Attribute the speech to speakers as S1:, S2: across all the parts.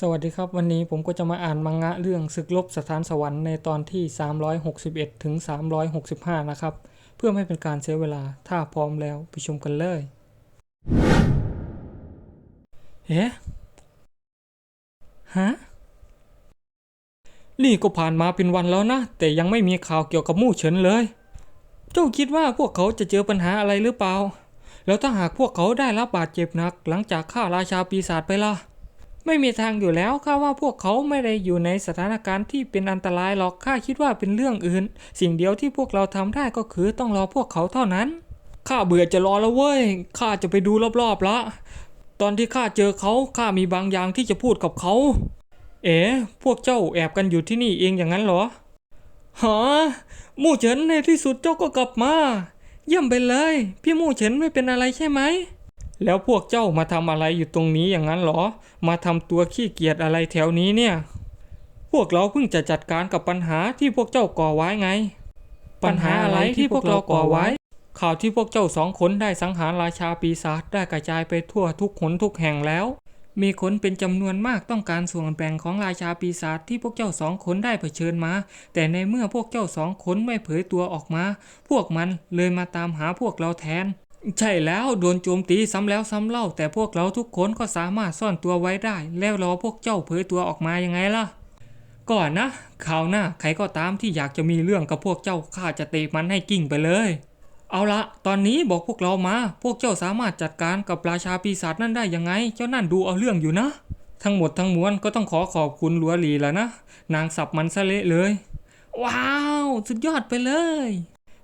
S1: สวัสดีครับวันนี้ผมก็จะมาอ่านมังงะเรื่องศึกลบสถานสวรรค์ในตอนที่ 361 ถึง 365 นะครับ เพื่อไม่เป็นการเสียเวลาถ้าพร้อมแล้วไปชมกันเลยเอ๊ะฮะนี่ก็ผ่านมาเป็นวันแล้วนะ แต่ยังไม่มีข่าวเกี่ยวกับมู่เฉินเลย เจ้าคิดว่าพวกเขาจะเจอปัญหาอะไรหรือเปล่า แล้วถ้าหากพวกเขาได้รับบาดเจ็บหนัก หลังจากฆ่าราชาปีศาจไปล่ะ ไม่มีทางอยู่แล้วข้าว่าพวกเขาไม่ได้อยู่ในสถานการณ์ที่เป็นอันตรายหรอกข้าคิดว่าเป็นเรื่องอื่น สิ่งเดียวที่พวกเราทำได้ก็คือต้องรอพวกเขาเท่านั้นข้าเบื่อจะรอแล้วเว้ยข้าจะไปดูรอบๆละ ตอนที่ข้าเจอเขาข้ามีบางอย่างที่จะพูดกับเขา เอ๋พวกเจ้าแอบกันอยู่ที่นี่เองอย่างนั้นเหรอฮะมู่เฉินในที่สุดเจ้าก็กลับมา เยี่ยมไปเลย พี่มู่เฉินไม่เป็นอะไรใช่ไหม แล้วพวกเจ้ามาทำอะไรอยู่ตรงนี้อย่างนั้นเหรอ มาทำตัวขี้เกียจอะไรแถวนี้เนี่ย พวกเราเพิ่งจะจัดการกับปัญหาที่พวกเจ้าก่อไว้ไง ปัญหาอะไรที่พวกเราก่อไว้ ข่าวที่พวกเจ้าสองคนได้สังหารราชาปีศาจได้กระจายไปทั่วทุกหนทุกแห่งแล้ว มีคนเป็นจำนวนมากต้องการส่วนแบ่งของราชาปีศาจที่พวกเจ้าสองคนได้เผชิญมา แต่ในเมื่อพวกเจ้าสองคนไม่เผยตัวออกมา พวกมันเลยมาตามหาพวกเราแทน ใช่แล้วโดนโจมตีซ้ำแล้วซ้ำเล่า แต่พวกเราทุกคนก็สามารถซ่อนตัวไว้ได้ แล้วรอพวกเจ้าเผยตัวออกมายังไงล่ะ ก่อนนะคราวหน้าใครก็ตามที่อยากจะมีเรื่องกับพวกเจ้าข้าจะเตะมันให้กิ่งไปเลย เอาละตอนนี้บอกพวกเรามา พวกเจ้าสามารถจัดการกับราชาปีศาจนั่นได้ยังไง เจ้านั่นดูเอาเรื่องอยู่นะ ทั้งหมดทั้งมวลก็ต้องขอขอบคุณหลัวหลีแล้วนะ นางสับมันซะเละเลย ว้าว สุดยอดไปเลย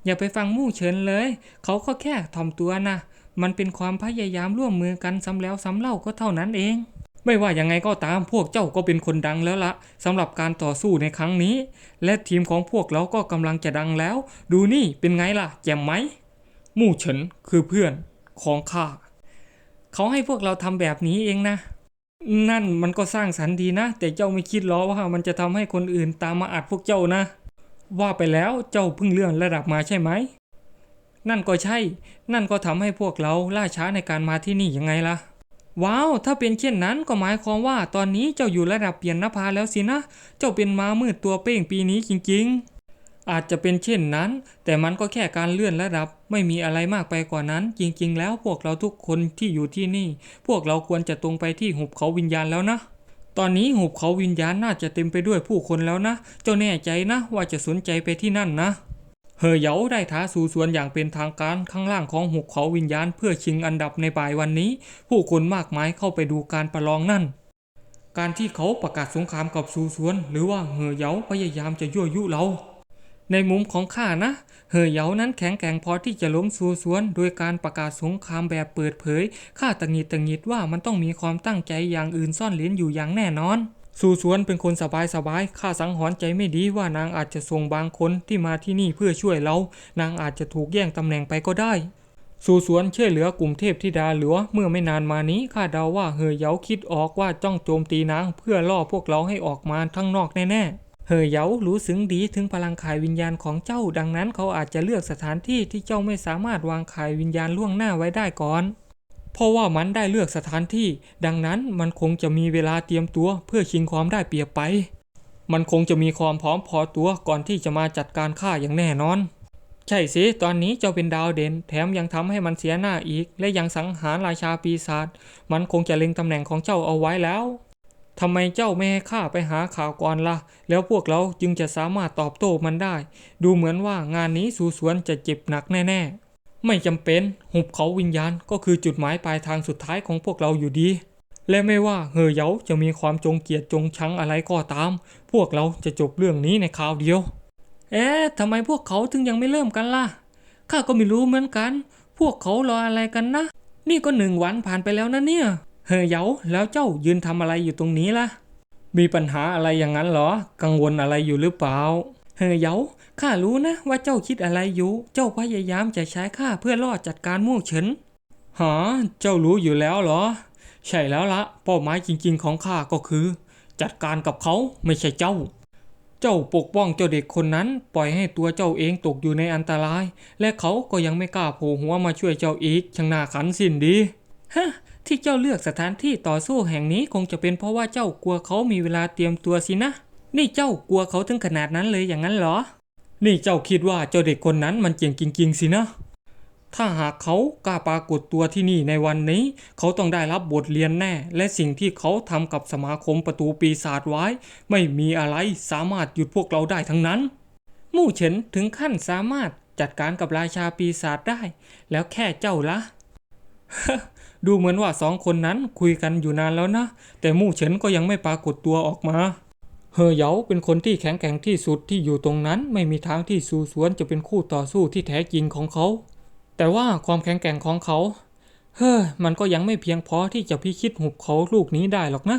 S1: อย่าไปฟังมู่เฉินเลย เขาก็แค่ถ่อมตัวนะ มันเป็นความพยายามร่วมมือกันซ้ำแล้วซ้ำเล่าก็เท่านั้นเอง ไม่ว่ายังไงก็ตามพวกเจ้าก็เป็นคนดังแล้วละสำหรับการต่อสู้ในครั้งนี้ และทีมของพวกเราก็กำลังจะดังแล้ว ดูนี่เป็นไงล่ะ แจ่มไหม มู่เฉินคือเพื่อนของข้าเขาให้พวกเราทำแบบนี้เองนะนั่นมันก็สร้างสรรค์ดีนะ แต่เจ้าไม่คิดหรอว่ามันจะทำให้คนอื่นตามมาอัดพวกเจ้านะ ว่าไปแล้วเจ้าเพิ่งเลื่อนระดับมาใช่ไหม นั่นก็ใช่ นั่นก็ทำให้พวกเราล่าช้าในการมาที่นี่ยังไงล่ะ ว้าว ถ้าเป็นเช่นนั้นก็หมายความว่าตอนนี้เจ้าอยู่ระดับเปลี่ยนนภาแล้วสินะ เจ้าเป็นม้ามืดตัวเป้งปีนี้จริง ๆ อาจจะเป็นเช่นนั้น แต่มันก็แค่การเลื่อนระดับ ไม่มีอะไรมากไปกว่านั้น จริง ๆ แล้วพวกเราทุกคนที่อยู่ที่นี่ พวกเราควรจะตรงไปที่หุบเขาวิญญาณแล้วนะ ตอนนี้หุบเขาวิญญาณน่าจะเต็มไปด้วยผู้คนแล้วนะ เจ้าแน่ใจนะว่าจะสนใจไปที่นั่นนะ เฮอเหยาได้ท้าสู่สวนอย่างเป็นทางการข้างล่างของหุบเขาวิญญาณเพื่อชิงอันดับในบ่ายวันนี้ ผู้คนมากมายเข้าไปดูการประลองนั่น การที่เขาประกาศสงครามกับสู่สวน หรือว่าเฮอเหยาพยายามจะยั่วยุเรา ในมุมของข้านะเฮอเหยานั้นแข็งแกร่งพอที่จะล้มสู่สวน โดยการประกาศสงครามแบบเปิดเผย ข้าตังหิดตังหิดว่ามันต้องมีความตั้งใจอย่างอื่นซ่อนเลนอยู่อย่างแน่นอนสู่สวนเป็นคนสบายสบายๆข้าสังหรณ์ใจไม่ดีว่านางอาจจะส่งบางคนที่มาที่นี่เพื่อช่วยเรา นางอาจจะถูกแย่งตำแหน่งไปก็ได้ สู่สวนช่วยเหลือกลุ่มเทพธิดาหลวเมื่อไม่นานมานี้ข้าเดาว่าเฮอเยาคิดออกว่าจ้องโจมตีนางเพื่อล่อพวกเราให้ออกมาทั้งนอกแน่ๆ เฮอเยารู้สึงดีถึงพลังขายวิญญาณของเจ้า ดังนั้นเขาอาจจะเลือกสถานที่ที่เจ้าไม่สามารถวางขายวิญญาณล่วงหน้าไว้ได้ก่อน เพราะว่ามันได้เลือกสถานที่ ดังนั้นมันคงจะมีเวลาเตรียมตัวเพื่อชิงความได้เปรียบไป มันคงจะมีความพร้อมพอตัวก่อนที่จะมาจัดการฆ่าอย่างแน่นอน ใช่สิ ตอนนี้เจ้าเป็นดาวเด่น แถมยังทำให้มันเสียหน้าอีก และยังสังหารราชาปีศาจ มันคงจะเล็งตำแหน่งของเจ้าเอาไว้แล้ว ทำไมเจ้าไม่ให้ข้าไปหาข่าวก่อนละ่ะ แล้วพวกเราจึงจะสามารถตอบโต้มันได้ ดูเหมือนว่างานนี้สูสวนจะเจ็บหนักแน่ๆ ไม่จำเป็น หุบเขาวิญญาณก็คือจุดหมายปลายทางสุดท้ายของพวกเราอยู่ดี และไม่ว่าเฮอเยาจะมีความจงเกียดจงชังอะไรก็ตาม พวกเราจะจบเรื่องนี้ในคราวเดียว เอ๊ะทำไมพวกเขาถึงยังไม่เริ่มกันล่ะ ข้าก็ไม่รู้เหมือนกัน พวกเขารออะไรกันนะ นี่ก็หนึ่งวันผ่านไปแล้วนะเนี่ย เฮอเยาแล้วเจ้ายืนทำอะไรอยู่ตรงนี้ล่ะ มีปัญหาอะไรอย่างนั้นเหรอ กังวลอะไรอยู่หรือเปล่า เฮอเยาข้ารู้นะว่าเจ้าคิดอะไรอยู่ เจ้าพยายามจะใช้ข้าเพื่อล่อจัดการมู่เฉินหาเจ้ารู้อยู่แล้วเหรอ ใช่แล้วละเป้าหมายจริง ๆ ของข้าก็คือ จัดการกับเขาไม่ใช่เจ้า เจ้าปกป้องเจ้าเด็กคนนั้น ปล่อยให้ตัวเจ้าเองตกอยู่ในอันตราย และเขาก็ยังไม่กล้าโผล่หัวมาช่วยเจ้าอีกช่างน่าขันสิ้นดี ฮะ ที่เจ้าเลือกสถานที่ต่อสู้แห่งนี้คงจะเป็นเพราะว่าเจ้ากลัวเขามีเวลาเตรียมตัวสินะ นี่เจ้ากลัวเขาถึงขนาดนั้นเลยอย่างนั้นเหรอ นี่เจ้าคิดว่าเจ้าเด็กคนนั้นมันเจ๋งจริง ๆ สินะ ถ้าหากเขากล้าปรากฏตัวที่นี่ในวันนี้ เขาต้องได้รับบทเรียนแน่ และสิ่งที่เขาทำกับสมาคมประตูปีศาจไว้ ไม่มีอะไรสามารถหยุดพวกเราได้ทั้งนั้น มู่เฉินถึงขั้นสามารถจัดการกับราชาปีศาจได้ แล้วแค่เจ้าละ ดูเหมือนว่าสองคนนั้นคุยกันอยู่นานแล้วนะ แต่มู่เฉินก็ยังไม่ปรากฏตัวออกมาเฮอเหยาเป็นคนที่แข็งแกร่งที่สุดที่อยู่ตรงนั้น ไม่มีทางที่ซูสวนจะเป็นคู่ต่อสู้ที่แท้จริงของเขา แต่ว่าความแข็งแกร่งของเขา เฮ้ยมันก็ยังไม่เพียงพอที่จะพิชิตหุบเขาลูกนี้ได้หรอกนะ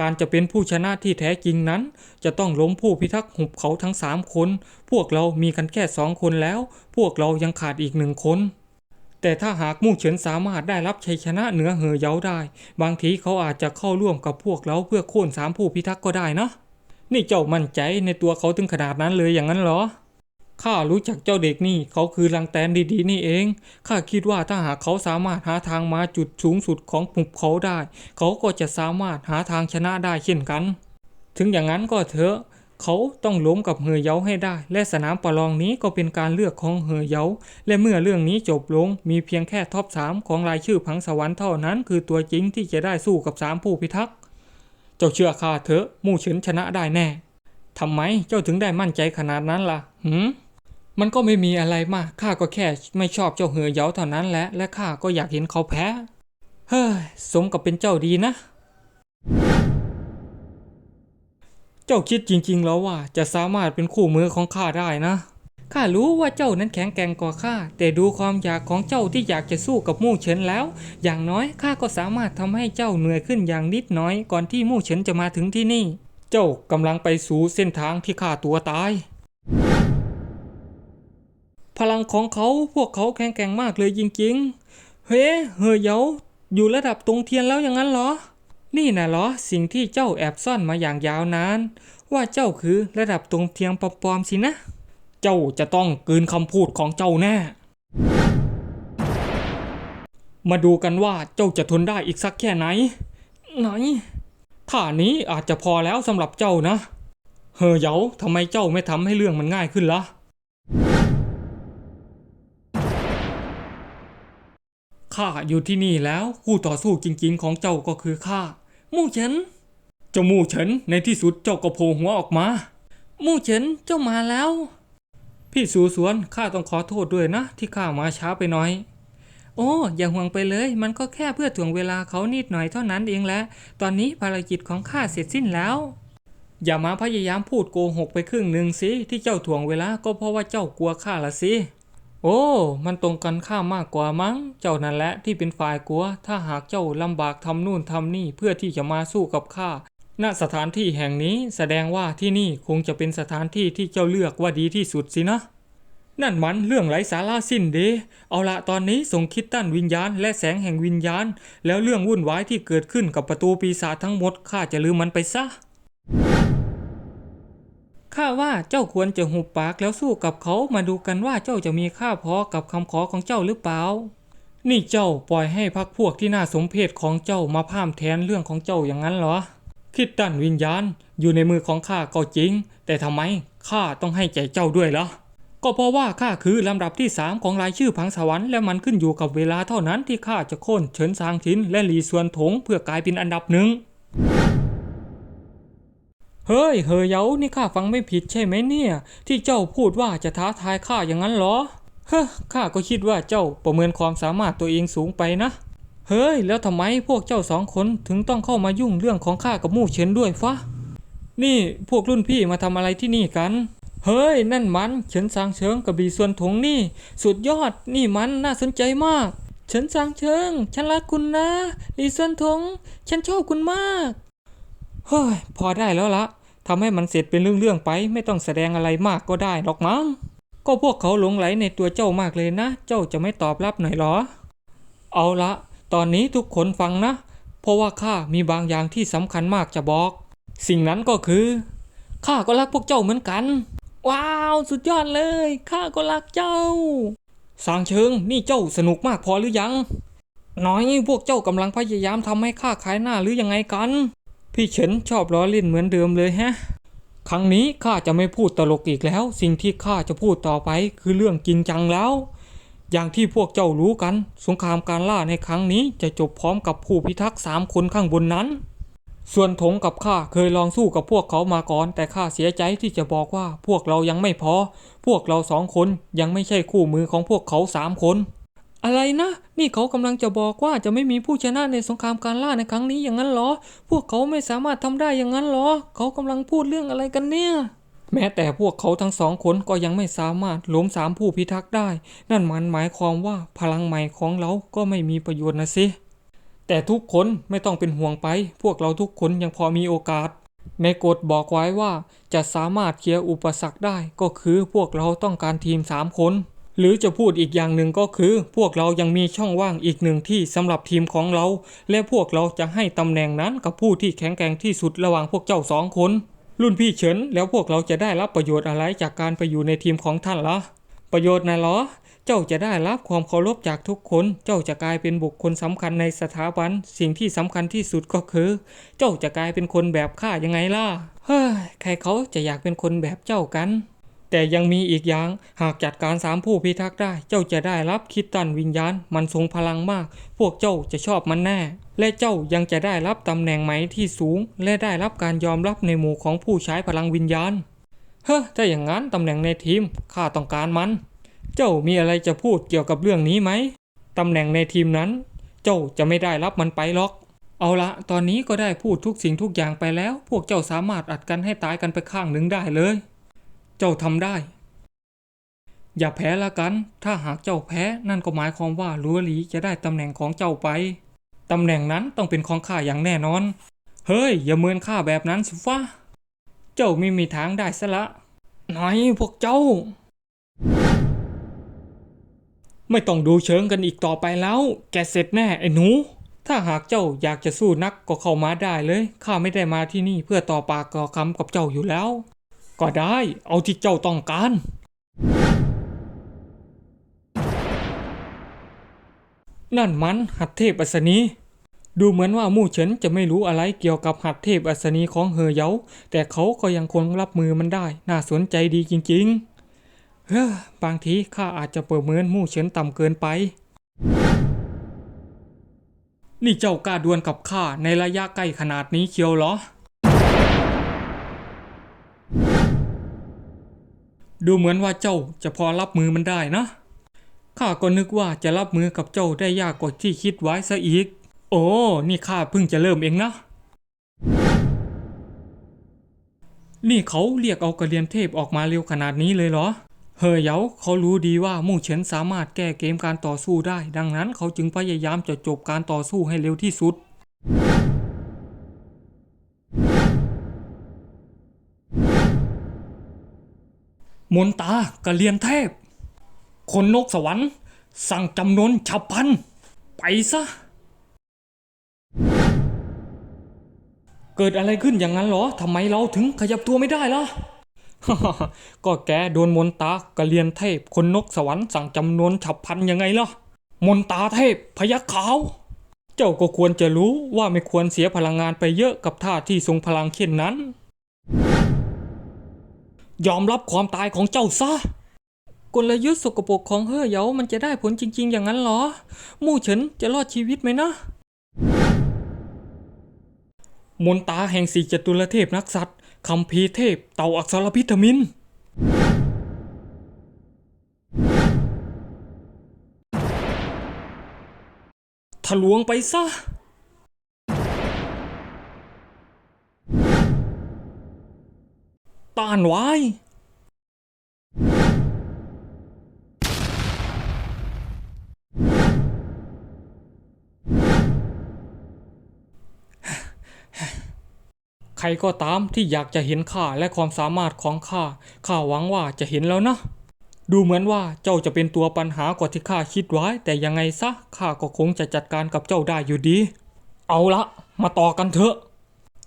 S1: การจะเป็นผู้ชนะที่แท้จริงนั้น จะต้องล้มผู้พิทักษ์หุบเขาทั้งสามคน พวกเรามีกันแค่สองคนแล้ว พวกเรายังขาดอีกหนึ่งคน แต่ถ้าหากมู่เฉินสามารถได้รับชัยชนะเหนือเหอเยาได้ บางทีเขาอาจจะเข้าร่วมกับพวกเราเพื่อโค่นสามผู้พิทักษ์ก็ได้นะ นี่เจ้ามั่นใจในตัวเขาถึงขนาดนั้นเลยอย่างนั้นเหรอข้ารู้จักเจ้าเด็กนี่เขาคือลังแตนดีๆนี่เองข้าคิดว่าถ้าหากเขาสามารถหาทางมาจุดสูงสุดของหุบเขาได้ เขาก็จะสามารถหาทางชนะได้เช่นกัน ถึงอย่างนั้นก็เถอะ เขาต้องล้มกับเฮอเยาให้ได้ และสนามประลองนี้ก็เป็นการเลือกของเฮอเยาและเมื่อเรื่องนี้จบลงมีเพียงแค่ท็อปสามของรายชื่อพังสวรรค์เท่านั้น คือตัวจริงที่จะได้สู้กับสามผู้พิทักษ์เจ้าเชื่อข้าเถอะมู่เฉินชนะได้แน่ทำไมเจ้าถึงได้มั่นใจขนาดนั้นล่ะหืมมันก็ไม่มีอะไรมากข้าก็แค่ไม่ชอบเจ้าเหือเยาเท่านั้นแหละและข้าก็อยากเห็นเขาแพ้เฮ้ยสมกับเป็นเจ้าดีนะ จ้าคิดจริงๆแล้วว่าจะสามารถเป็นคู่มือของข้าได้นะ ข้ารู้ว่าเจ้านั้นแข็งแกร่งกว่าข้า แต่ดูความอยากของเจ้าที่อยากจะสู้กับมู่เฉินแล้ว อย่างน้อยข้าก็สามารถทำให้เจ้าเหนื่อยขึ้นอย่างนิดน้อยก่อนที่มู่เฉินจะมาถึงที่นี่ เจ้ากำลังไปสู่เส้นทางที่ข้าตัวตาย พลังของเขาพวกเขาแข็งแกร่งมากเลยจริงๆ เฮ้เฮอเยาอยู่ระดับตรงเทียนแล้วอย่างนั้นเหรอ นี่นะเหรอสิ่งที่เจ้าแอบซ่อนมาอย่างยาวนาน ว่าเจ้าคือระดับตรงเทียงปลอมๆสินะ เจ้าจะต้องกืนคำพูดของเจ้าแน่ มาดูกันว่าเจ้าจะทนได้อีกสักแค่ไหน ไหนท่านี้อาจจะพอแล้วสำหรับเจ้านะ เฮอเยาทำไมเจ้าไม่ทำให้เรื่องมันง่ายขึ้นล่ะข้าอยู่ที่นี่แล้วคู่ต่อสู้จริงๆของเจ้าก็คือข้า มู่เฉินเจ้ามู่เฉินในที่สุดเจ้าก็โผล่หัวออกมา มู่เฉินเจ้ามาแล้ว พี่สูสวนข้าต้องขอโทษด้วยนะ ที่ข้ามาช้าไปหน่อย โอ้อย่าห่วงไปเลย มันก็แค่เพื่อถ่วงเวลาเขานิดหน่อยเท่านั้นเองแหละตอนนี้ภารกิจของข้าเสร็จสิ้นแล้วอย่ามาพยายามพูดโกหกไปครึ่งหนึ่งสิที่เจ้าถ่วงเวลาก็เพราะว่าเจ้ากลัวข้าละสิ โอ้ มันตรงกันข้ามมากกว่ามั้ง เจ้านั่นแหละที่เป็นฝ่ายกลัว ถ้าหากเจ้าลำบากทำนู่นทำนี่เพื่อที่จะมาสู้กับข้า ณ สถานที่แห่งนี้แสดงว่าที่นี่คงจะเป็นสถานที่ที่เจ้าเลือกว่าดีที่สุดสินะ นั่นมันเรื่องไร้สาระสิ้นเดเอาละตอนนี้ส่งคิดตั้นวิญญาณ และแสงแห่งวิญญาณ แล้วเรื่องวุ่นวายที่เกิดขึ้นกับประตูปีศาจทั้งหมดข้าจะลืมมันไปซะ ข้าว่าเจ้าควรจะหุบปากแล้วสู้กับเขามาดูกันว่าเจ้าจะมีค่าพอกับคำขอของเจ้าหรือเปล่า นี่เจ้าปล่อยให้พักพวกที่น่าสมเพชของเจ้ามาพร่ำแทนเรื่องของเจ้าอย่างนั้นเหรอ คิดดันวิญญาณอยู่ในมือของข้าก็จริง แต่ทำไมข้าต้องให้ใจเจ้าด้วยล่ะก็เพราะว่าข้าคือลำดับที่สามของรายชื่อพังสวรรค์และมันขึ้นอยู่กับเวลาเท่านั้นที่ข้าจะโค่นเฉินซางทินและหลีส่วนถงเพื่อกลายเป็นอันดับหนึ่ง เฮ้ย เฮยเยานี่ข้าฟังไม่ผิดใช่ไหมเนี่ย ที่เจ้าพูดว่าจะท้าทายข้าอย่างนั้นเหรอ เฮ้ข้าก็คิดว่าเจ้าประเมินความสามารถตัวเองสูงไปนะ เฮ้ย แล้วทำไมพวกเจ้าสองคนถึงต้องเข้ามายุ่งเรื่องของข้ากับมู่เฉินด้วยฟะ นี่พวกรุ่นพี่มาทำอะไรที่นี่กัน เฮ้ย นั่นมันเฉินซางเชิงกับบีส่วนถงนี่ สุดยอด นี่มันน่าสนใจมากเฉินซางเชิง ฉันรักคุณนะลีส่วนถง ฉันชอบคุณมาก เฮ้ยพอได้แล้วละทำให้มันเสร็จเป็นเรื่องๆไป ไม่ต้องแสดงอะไรมากก็ได้หรอกมั้ง ก็พวกเขาหลงไหลในตัวเจ้ามากเลยนะ เจ้าจะไม่ตอบรับหน่อยหรอ เอาละ ตอนนี้ทุกคนฟังนะ เพราะว่าข้ามีบางอย่างที่สำคัญมากจะบอก สิ่งนั้นก็คือข้าก็รักพวกเจ้าเหมือนกัน ว้าว สุดยอดเลยข้าก็รักเจ้า สางเชิงนี่เจ้าสนุกมากพอหรือยัง น้อยพวกเจ้ากำลังพยายามทำให้ข้าขายหน้าหรือยังไงกัน พี่เฉินชอบล้อเล่นเหมือนเดิมเลยแฮะ ครั้งนี้ข้าจะไม่พูดตลกอีกแล้ว สิ่งที่ข้าจะพูดต่อไปคือเรื่องจริงจังแล้ว อย่างที่พวกเจ้ารู้กัน สงครามการล่าในครั้งนี้จะจบพร้อมกับผู้พิทักษ์สามคนข้างบนนั้น ส่วนถงกับข้าเคยลองสู้กับพวกเขามาก่อน แต่ข้าเสียใจที่จะบอกว่าพวกเรายังไม่พอ พวกเราสองคนยังไม่ใช่คู่มือของพวกเขาสามคน อะไรนะ นี่เขากำลังจะบอกว่าจะไม่มีผู้ชนะในสงครามการล่าในครั้งนี้อย่างนั้นเหรอ พวกเขาไม่สามารถทำได้อย่างนั้นเหรอ เขากำลังพูดเรื่องอะไรกันเนี่ย แม้แต่พวกเขาทั้งสองคนก็ยังไม่สามารถล้มสามผู้พิทักษ์ได้ นั่นมันหมายความว่าพลังใหม่ของเราก็ไม่มีประโยชน์นะสิแต่ทุกคนไม่ต้องเป็นห่วงไป พวกเราทุกคนยังพอมีโอกาส ในกฎบอกไว้ว่าจะสามารถเคลียร์อุปสรรคได้ก็คือพวกเราต้องการทีม 3 คน หรือจะพูดอีกอย่างหนึ่งก็คือ พวกเรายังมีช่องว่างอีกหนึ่งที่สำหรับทีมของเรา และพวกเราจะให้ตำแหน่งนั้นกับผู้ที่แข็งแกร่งที่สุดระหว่างพวกเจ้าสองคน รุ่นพี่เฉินแล้วพวกเราจะได้รับประโยชน์อะไรจากการไปอยู่ในทีมของท่านละประโยชน์นะหรอเจ้าจะได้รับความเคารพจากทุกคน เจ้าจะกลายเป็นบุคคลสำคัญในสถาบัน สิ่งที่สำคัญที่สุดก็คือ เจ้าจะกลายเป็นคนแบบข้ายังไงล่ะ เฮ้ย ใครเขาจะอยากเป็นคนแบบเจ้ากัน แต่ยังมีอีกอย่าง หากจัดการสามผู้พิทักษ์ได้ เจ้าจะได้รับคิดตันวิญญาณ มันทรงพลังมาก พวกเจ้าจะชอบมันแน่ และเจ้ายังจะได้รับตำแหน่งใหม่ที่สูง และได้รับการยอมรับในหมู่ของผู้ใช้พลังวิญญาณ เฮ้อถ้าอย่างนั้นตำแหน่งในทีมข้าต้องการมัน เจ้ามีอะไรจะพูดเกี่ยวกับเรื่องนี้ไหมตำแหน่งในทีมนั้น เจ้าจะไม่ได้รับมันไปหรอกเอาละ ตอนนี้ก็ได้พูดทุกสิ่งทุกอย่างไปแล้ว พวกเจ้าสามารถอัดกันให้ตายกันไปข้างหนึ่งได้เลย เจ้าทำได้ อย่าแพ้ละกัน ถ้าหากเจ้าแพ้นั่นก็หมายความว่าลัวหลีจะได้ตำแหน่งของเจ้าไป ตำแหน่งนั้นต้องเป็นของข้าอย่างแน่นอน เฮ้ย อย่าเมินข้าแบบนั้นสิฟ้าเจ้าไม่มีทางได้ซะละหน่อยพวกเจ้า ไม่ต้องดูเชิงกันอีกต่อไปแล้ว แกเสร็จแน่ไอ้หนู ถ้าหากเจ้าอยากจะสู้นักก็เข้ามาได้เลย ข้าไม่ได้มาที่นี่เพื่อต่อปากต่อคำกับเจ้าอยู่แล้ว ก็ได้ เอาที่เจ้าต้องการ นั่นมันหัดเทพอัศนีดูเหมือนว่ามู่เฉินจะไม่รู้อะไรเกี่ยวกับหัดเทพอัศนีของเฮอเยาแต่เขาก็ยังคงรับมือมันได้ น่าสนใจดีจริง ๆ เฮ้อบางทีข้าอาจจะประเมินมู่เฉินต่ำเกินไป นี่เจ้ากล้าดวลกับข้าในระยะใกล้ขนาดนี้เชียวเหรอ ดูเหมือนว่าเจ้าจะพอรับมือมันได้นะ ข้าก็นึกว่าจะรับมือกับเจ้าได้ยากกว่าที่คิดไว้ซะอีก โอ้ นี่ข้าเพิ่งจะเริ่มเองนะ นี่เขาเรียกเอากระเรียนเทพออกมาเร็วขนาดนี้เลยเหรอ เฮอเยาเขารู้ดีว่ามู่เฉินสามารถแก้เกมการต่อสู้ได้ ดังนั้นเขาจึงพยายามจะจบการต่อสู้ให้เร็วที่สุด มนตากระเรียนเทพ คนนกสวรรค์ สั่งจำนวนฉับพัน ไปซะ เกิดอะไรขึ้นอย่างนั้นเหรอทำไมเราถึงขยับตัวไม่ได้ล่ะ ก็แกโดนมนตากระเรียนเทพ คนนกสวรรค์สั่งจำนวนฉับพันยังไงล่ะ มนตาเทพพยักขาว เจ้าก็ควรจะรู้ว่าไม่ควรเสียพลังงานไปเยอะกับท่าที่ทรงพลังเช่นนั้น ยอมรับความตายของเจ้าซะ กลยุทธ์สกปรกของเฮ่อเหยามันจะได้ผลจริง ๆ อย่างนั้นเหรอ มู่เฉินจะรอดชีวิตไหมนะ มนตาแห่งสีจตุรเทพนักสัตว์คำพีเทพเต่าอักษรพิธมินทะลวงไปซะานไว้ใครก็ตามที่อยากจะเห็นข้าและความสามารถของข้า ข้าหวังว่าจะเห็นแล้วนะ ดูเหมือนว่าเจ้าจะเป็นตัวปัญหากว่าที่ข้าคิดไว้ แต่ยังไงซะข้าก็คงจะจัดการกับเจ้าได้อยู่ดี เอาละ มาต่อกันเถอะ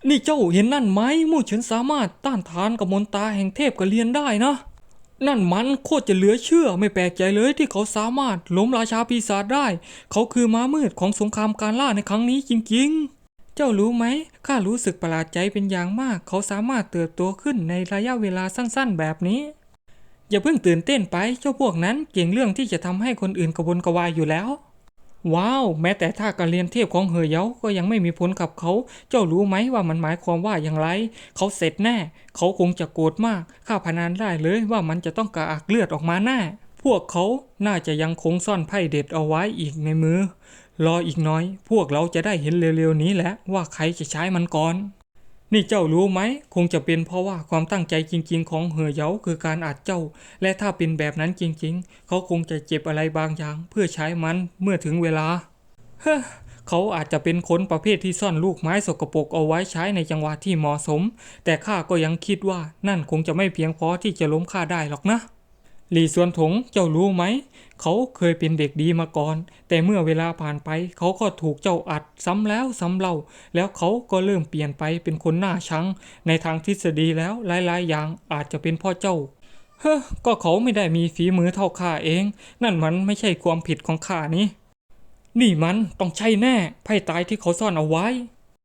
S1: นี่เจ้าเห็นนั่นไหมมู่เฉินสามารถต้านทานกับมนตาแห่งเทพกระเรียนได้นะ นั่นมันโคตรจะเหลือเชื่อไม่แปลกใจเลยที่เขาสามารถล้มราชาปีศาจได้ เขาคือม้ามืดของสงครามการล่าในครั้งนี้จริงๆเจ้ารู้ไหม ข้ารู้สึกประหลาดใจเป็นอย่างมาก เขาสามารถเติบโตขึ้นในระยะเวลาสั้นๆ แบบนี้ อย่าเพิ่งตื่นเต้นไป เจ้าพวกนั้นเก่งเรื่องที่จะทำให้คนอื่นกระวนกระวายอยู่แล้ว ว้าว แม้แต่ท่าการเรียนเทียบของเหอเยาก็ยังไม่มีผลกับเขา เจ้ารู้ไหมว่ามันหมายความว่าอย่างไร เขาเสร็จแน่ เขาคงจะโกรธมาก ข้าพนันได้เลยว่ามันจะต้องกระอักเลือดออกมาแน่ พวกเขาน่าจะยังคงซ่อนไพ่เด็ดเอาไว้อีกในมือ รออีกน้อย พวกเราจะได้เห็นเร็วๆนี้แหละว่าใครจะใช้มันก่อน นี่เจ้ารู้ไหม คงจะเป็นเพราะว่าความตั้งใจจริง ๆ ของเหอเยาคือการอัดเจ้า และถ้าเป็นแบบนั้นจริง ๆ เขาคงจะเจ็บอะไรบางอย่าง เพื่อใช้มันเมื่อถึงเวลา เฮ้เขาอาจจะเป็นคนประเภทที่ซ่อนลูกไม้สกปรกเอาไว้ใช้ในจังหวะที่เหมาะสม แต่ข้าก็ยังคิดว่านั่นคงจะไม่เพียงพอที่จะล้มข้าได้หรอกนะ หลี่ส่วนถงเจ้ารู้ไหม เขาเคยเป็นเด็กดีมาก่อน แต่เมื่อเวลาผ่านไป เขาก็ถูกเจ้าอัดซ้ำแล้วซ้ำเล่า แล้วเขาก็เริ่มเปลี่ยนไปเป็นคนหน้าชัง ในทางทฤษฎีแล้วหลายๆ อย่างอาจจะเป็นพ่อเจ้าเฮ้อก็เขาไม่ได้มีฝีมือเท่าข้าเอง นั่นมันไม่ใช่ความผิดของข้านี่ นี่มันต้องใช่แน่ไพ่ตายที่เขาซ่อนเอาไว้